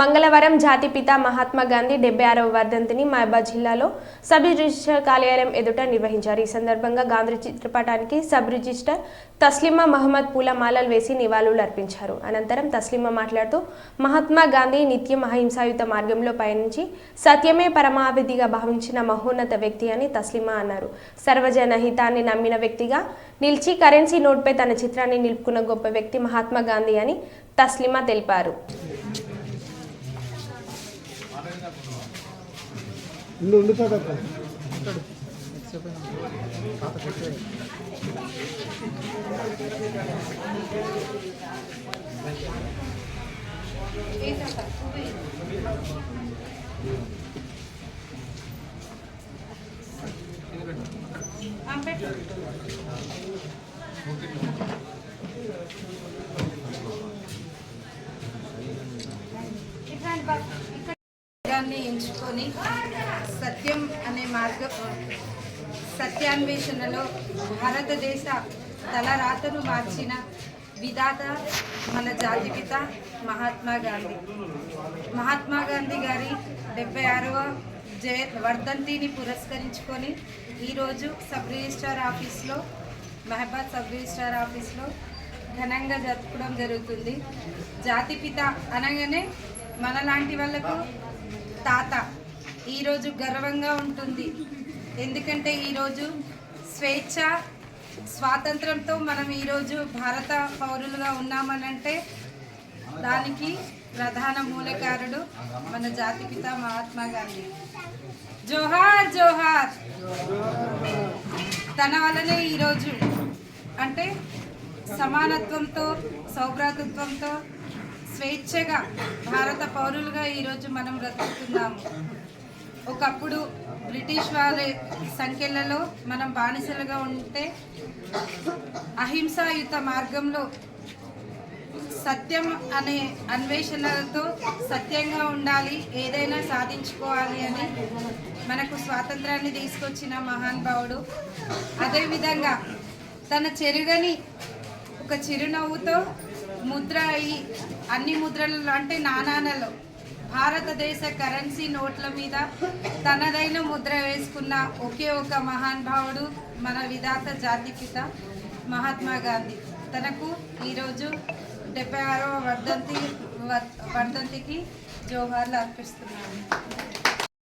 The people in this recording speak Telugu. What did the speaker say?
మంగళవారం జాతిపిత మహాత్మా గాంధీ డెబ్బై ఆరవ వర్ధంతిని మహబాద్ జిల్లాలో సబ్ రిజిస్టర్ కార్యాలయం ఎదుట నిర్వహించారు. ఈ సందర్భంగా గాంధీ చిత్రపటానికి సబ్ రిజిస్టర్ తస్లిమా మహమ్మద్ పూలమాలలు వేసి నివాళులు అర్పించారు. అనంతరం తస్లిమా మాట్లాడుతూ మహాత్మా గాంధీ నిత్యం అహింసాయుత మార్గంలో పయనించి సత్యమే పరమావిధిగా భావించిన మహోన్నత వ్యక్తి అని తస్లిమా అన్నారు. సర్వజన హితాన్ని నమ్మిన వ్యక్తిగా నిలిచి కరెన్సీ నోట్పై తన చిత్రాన్ని నిలుపుకున్న గొప్ప వ్యక్తి మహాత్మా గాంధీ అని తస్లిమా తెలిపారు. ఇల్లు ఉండుతాడు అక్కడ ఇట్లాంటి ఎంచుకొని సత్యం అనే మార్గం సత్యాన్వేషణలో భారతదేశ తలరాతను మార్చిన విధాత మన జాతి పిత మహాత్మా గాంధీ. మహాత్మా గాంధీ గారి డెబ్బై ఆరవ జయ వర్ధంతిని పురస్కరించుకొని ఈరోజు సబ్ రిజిస్ట్రార్ ఆఫీస్లో మహబాద్ సబ్ రిజిస్ట్రార్ ఆఫీస్లో ఘనంగా జరుపుకోవడం జరుగుతుంది. జాతిపిత అనగానే మనలాంటి వాళ్ళకు తాత ఈరోజు గర్వంగా ఉంటుంది. ఎందుకంటే ఈరోజు స్వేచ్ఛ స్వాతంత్రంతో మనం ఈరోజు భారత పౌరులుగా ఉన్నామనంటే దానికి ప్రధాన మూలకారుడు మన జాతిపిత మహాత్మా గాంధీ. జోహార్ జోహార్! తన వల్లనే ఈరోజు అంటే సమానత్వంతో సౌభ్రాతృత్వంతో స్వేచ్ఛగా భారత పౌరులుగా ఈరోజు మనం బ్రతుకుతున్నాము. ఒకప్పుడు బ్రిటిష్ వాళ్ళ సంఖ్యలలో మనం బానిసలుగా ఉంటే అహింసాయుత మార్గంలో సత్యం అనే అన్వేషణలతో సత్యంగా ఉండాలి ఏదైనా సాధించుకోవాలి అని మనకు స్వాతంత్రాన్ని తీసుకొచ్చిన మహానుభావుడు అదేవిధంగా తన చెరుగని ఒక చిరునవ్వుతో ముద్ర అన్ని ముద్రలు అంటే నానానలో భారతదేశ కరెన్సీ నోట్ల మీద తనదైన ముద్ర వేసుకున్న ఒకే ఒక మహానుభావుడు మన విధాత జాతిపిత మహాత్మా గాంధీ. తనకు ఈరోజు డెబ్బై ఆరవ వర్ధంతి వర్- వర్ధంతికి జోహార్లు అర్పిస్తున్నాను